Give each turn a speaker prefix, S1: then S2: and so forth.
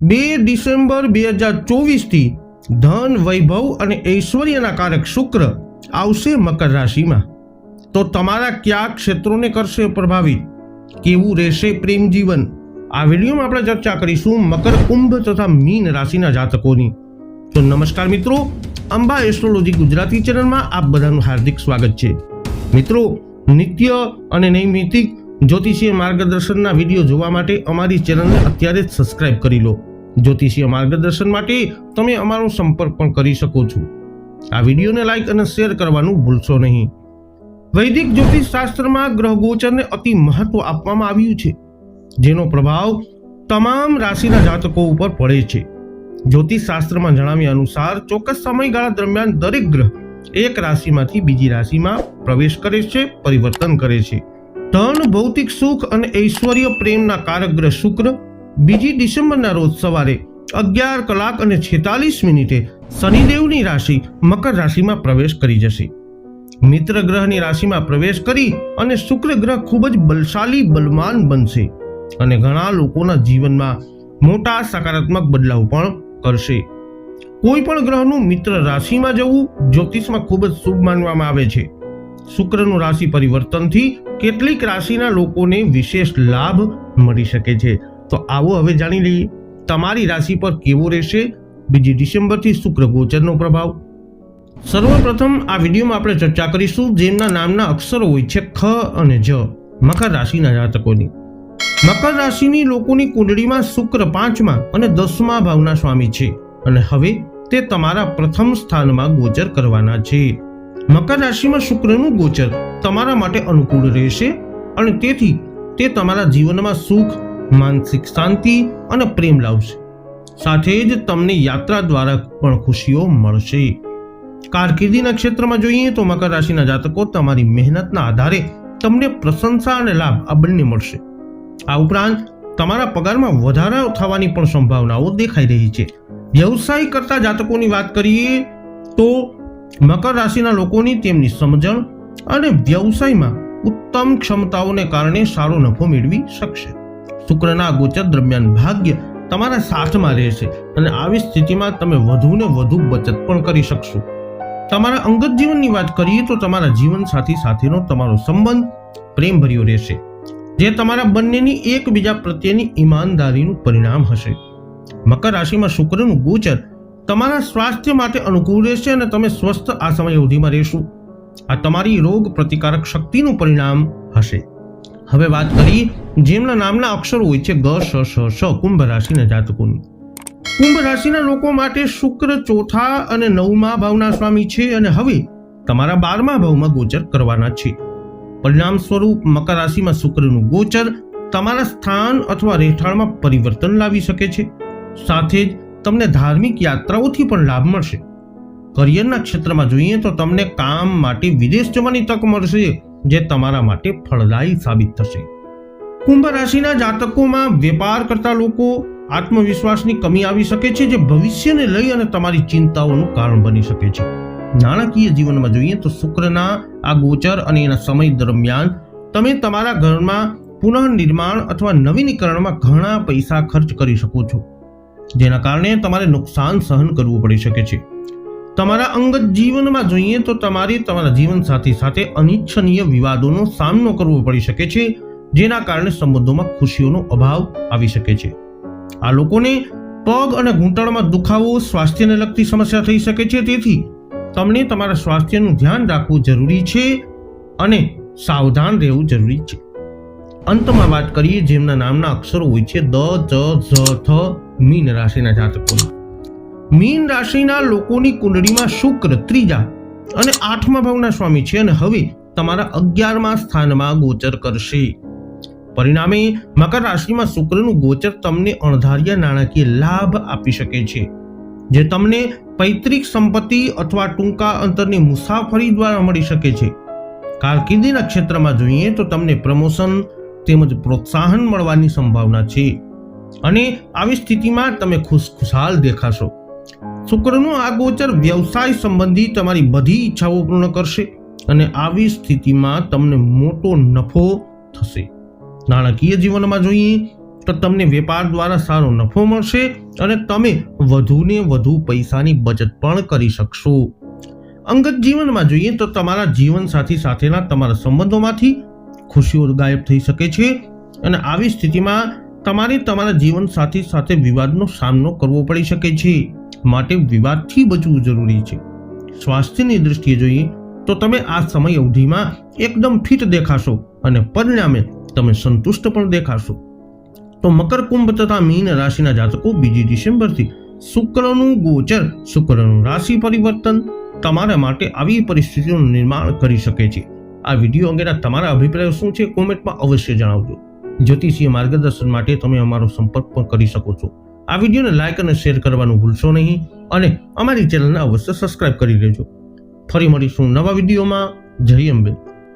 S1: બે ડિસેમ્બર બે હજાર ચોવીસથી ધન વૈભવ અને ઐશ્વર્યના કારક શુક્ર આવશે મકર રાશિમાં. તો તમારા કયા ક્ષેત્રોને કરશે પ્રભાવિત? કેવું રહેશે પ્રેમ જીવન? આ વિડીયોમાં આપણે ચર્ચા કરીશું મકર કુંભ તથા મીન રાશિના જાતકોની. તો નમસ્કાર મિત્રો, અંબા એસ્ટ્રોલોજી ગુજરાતી ચેનલમાં આપ બધાનું હાર્દિક સ્વાગત છે. મિત્રો, નિત્ય અને નૈમિતિક જ્યોતિષીય માર્ગદર્શનના વીડિયો જોવા માટે અમારી ચેનલને અત્યારે જ સબસ્ક્રાઇબ કરી લો. જ્યોતિષીય માર્ગદર્શન માટે તમે અમારો સંપર્ક પણ કરી શકો છો. આ વિડીયોને લાઈક અને શેર કરવાનું ભૂલશો નહીં. વૈદિક જ્યોતિષ શાસ્ત્રમાં ગ્રહ ગોચરને અતિ મહત્વ આપવામાં આવ્યું છે, જેનો પ્રભાવ તમામ રાશિના જાતકો ઉપર પડે છે. જ્યોતિષ શાસ્ત્રમાં જણાવ્યા અનુસાર ચોક્કસ સમયગાળા દરમિયાન દરેક ગ્રહ એક રાશિમાંથી બીજી રાશિમાં પ્રવેશ કરે છે, પરિવર્તન કરે છે. ધન, ભૌતિક સુખ અને ઐશ્વર્ય પ્રેમના કારક ગ્રહ શુક્ર બીજી ડિસેમ્બરના રોજ સવારે અગિયાર કલાક અને છેતાલીસ મિનિટે શનિદેવની રાશિ મકર રાશિમાં પ્રવેશ કરી જશે. મિત્ર ગ્રહની રાશિમાં પ્રવેશ કરી અને શુક્ર ગ્રહ ખૂબ જ બલશાલી બલવાન બનશે અને ઘણા લોકોના જીવનમાં મોટા સકારાત્મક બદલાવ પણ કરશે. કોઈ પણ ગ્રહનું મિત્ર રાશિમાં જવું જ્યોતિષમાં ખૂબ જ શુભ માનવામાં આવે છે. શુક્રનું રાશિ પરિવર્તનથી કેટલીક રાશિના લોકોને વિશેષ લાભ મળી શકે છે. તો આવો હવે જાણી લઈએ, તમારી રાશિ પર કેવો રહેશે? બીજી ડિસેમ્બરથી શુક્ર ગોચરનો પ્રભાવ. સર્વપ્રથમ આ વિડીયોમાં આપણે ચર્ચા કરીશું જેમના નામના અક્ષરો હોય છે ખ અને જ, મકર રાશિના જાતકોની. મકર રાશિની લોકોની કુંડળીમાં શુક્ર પાંચમા અને દસમા ભાવના સ્વામી છે અને હવે તે તમારા પ્રથમ સ્થાનમાં ગોચર કરવાના છે. મકર રાશિમાં શુક્રનું ગોચર તમારા માટે અનુકૂળ રહેશે અને તેથી તે તમારા જીવનમાં સુખ માનસિક શાંતિ અને પ્રેમ લાવશે. સાથે જ તમને યાત્રા દ્વારા પણ ખુશીઓ મળશે. કારકિર્દીના ક્ષેત્રમાં જોઈએ તો મકર રાશિના જાતકો તમારી મહેનતના આધારે તમને પ્રશંસા અને લાભ આ બંને મળશે. આ ઉપરાંત તમારા પગારમાં વધારો થવાની પણ સંભાવનાઓ દેખાઈ રહી છે. વ્યવસાય કરતા જાતકોની વાત કરીએ તો મકર રાશિના લોકોની તેમની સમજણ અને વ્યવસાયમાં ઉત્તમ ક્ષમતાઓને કારણે સારો નફો મેળવી શકશે. શુક્રના ગોચર દરમિયાન ભાગ્ય તમારા સાથમાં રહેશે અને આવી સ્થિતિમાં તમે વધુને વધુ બચત પણ કરી શકશો. તમારા અંગત જીવનની વાત કરીએ તો તમારા જીવનસાથી સાથેનો તમારો સંબંધ પ્રેમભર્યો રહેશે, જે તમારા બંનેની એકબીજા પ્રત્યેની ઈમાનદારીનું પરિણામ હશે. મકર રાશિમાં શુક્રનું ગોચર તમારા સ્વાસ્થ્ય માટે અનુકૂળ રહેશે અને તમે સ્વસ્થ આ સમય અવધિમાં રહેશો. આ તમારી રોગ પ્રતિકારક શક્તિનું પરિણામ હશે. હવે વાત કરીએ જેમના નામના અક્ષરો હોય છે ગ, શ શ શ, કુંભ રાશિના જાતકોની. કુંભ રાશિના લોકો માટે શુક્ર ચોથા અને નવમા ભાવના સ્વામી છે અને હવે તમારા બારમા ભાવમાં ગોચર કરવાના છે. પરિણામ સ્વરૂપ મકર રાશિમાં શુક્રનું ગોચર તમારા સ્થાન અથવા રહેઠાણમાં પરિવર્તન લાવી શકે છે. સાથે જ તમને ધાર્મિક યાત્રાઓથી પણ લાભ મળશે. કરિયરના ક્ષેત્રમાં જોઈએ તો તમને કામ માટે વિદેશ જવાની તક મળશે. જે તમારા માટે ફળદાયી સાબિત થશે. કુંભ રાશિના જાતકોમાં વેપાર કરતા લોકો આત્મવિશ્વાસની કમી આવી શકે છે, જે ભવિષ્યને લઈ અને તમારી ચિંતાઓનું કારણ બની શકે છે. નાણાકીય જીવનમાં જોઈએ તો શુક્રના આ ગોચર અને એના સમય દરમિયાન તમે તમારા ઘરમાં પુનઃનિર્માણ અથવા નવીનીકરણમાં ઘણા પૈસા ખર્ચ કરી શકો છો, જેના કારણે તમારે નુકસાન સહન કરવું પડી શકે છે. તમારા અંગત જીવનમાં જોઈએ તો તમારે, તમારા જીવનસાથી સાથે અનિચ્છનીય વિવાદોનો સામનો કરવો પડી શકે છે, જેના કારણે સંબંધોમાં ખુશીઓનો અભાવ આવી શકે છે. આ લોકોને પગ અને ઘૂંટણમાં દુખાવો સ્વાસ્થ્યને લગતી સમસ્યા થઈ શકે છે. તેથી તમને તમારા સ્વાસ્થ્યનું ધ્યાન રાખવું જરૂરી છે અને સાવધાન રહેવું જરૂરી છે. અંતમાં વાત કરીએ જેમના નામના અક્ષરો હોય છે દ જ ઝ, થ, મીન રાશિના જાતકોની મીન રાશિના લોકોની કુંડળીમાં શુક્ર ત્રીજા અને આઠમા ભાવના સ્વામી છે અને હવે તમારા અગિયારમા સ્થાનમાં ગોચર કરશે. પરિણામે મકર રાશિમાં શુક્રનું ગોચર તમને અણધાર્યા નાણાકીય લાભ આપી શકે છે. જે તમને પૈતૃક સંપત્તિ અથવા ટૂંકા અંતરની મુસાફરી દ્વારા મળી શકે છે. કારકિર્દીના ક્ષેત્રમાં જોઈએ તો તમને પ્રમોશન તેમજ પ્રોત્સાહન મળવાની સંભાવના છે. અને આવી સ્થિતિમાં તમે ખુશખુશાલ દેખાશો. શુક્રનું આ ગોચર વ્યવસાય સંબંધી તમારી બધી ઈચ્છાઓ પૂર્ણ કરશે અને આવી સ્થિતિમાં તમને મોટો નફો થશે. નાણાકીય જીવનમાં જોઈએ તો તમને વેપાર દ્વારા સારો નફો મળશે અને તમે વધુને વધુ પૈસાની બચત પણ કરી શકશો. અંગત જીવનમાં જોઈએ તો તમારા જીવન સાથી સાથેના તમારા સંબંધોમાંથી ખુશીઓ ગાયબ થઈ શકે છે અને આવી સ્થિતિમાં તમારે તમારા જીવન સાથી સાથે વિવાદનો સામનો કરવો પડી શકે છે. માટે વિવાદથી બચવું જરૂરી છે. સ્વાસ્થ્યની દૃષ્ટિએ જોઈએ તો તમે આ સમય અવધિમાં એકદમ ફિટ દેખાશો અને પરિણામે તમે સંતુષ્ટ પણ દેખાશો. તો મકર કુંભ તથા મીન રાશિના જાતકો બીજી ડિસેમ્બરથી શુક્રનું ગોચર શુક્રનું રાશિ પરિવર્તન તમારા માટે આવી પરિસ્થિતિનું નિર્માણ કરી શકે છે. આ વીડિયો અંગેના તમારા અભિપ્રાયો શું છે કોમેન્ટમાં અવશ્ય જણાવજો. જ્યોતિષીય માર્ગદર્શન માટે તમે અમારો સંપર્ક પણ કરી શકો છો. આ વિડીયોને લાઇક અને શેર કરવાનું ભૂલશો નહીં અને અમારી ચેનલને અવશ્ય સબસ્ક્રાઇબ કરી લેજો. ફરી મળીશું નવા વિડીયોમાં. જય અંબે.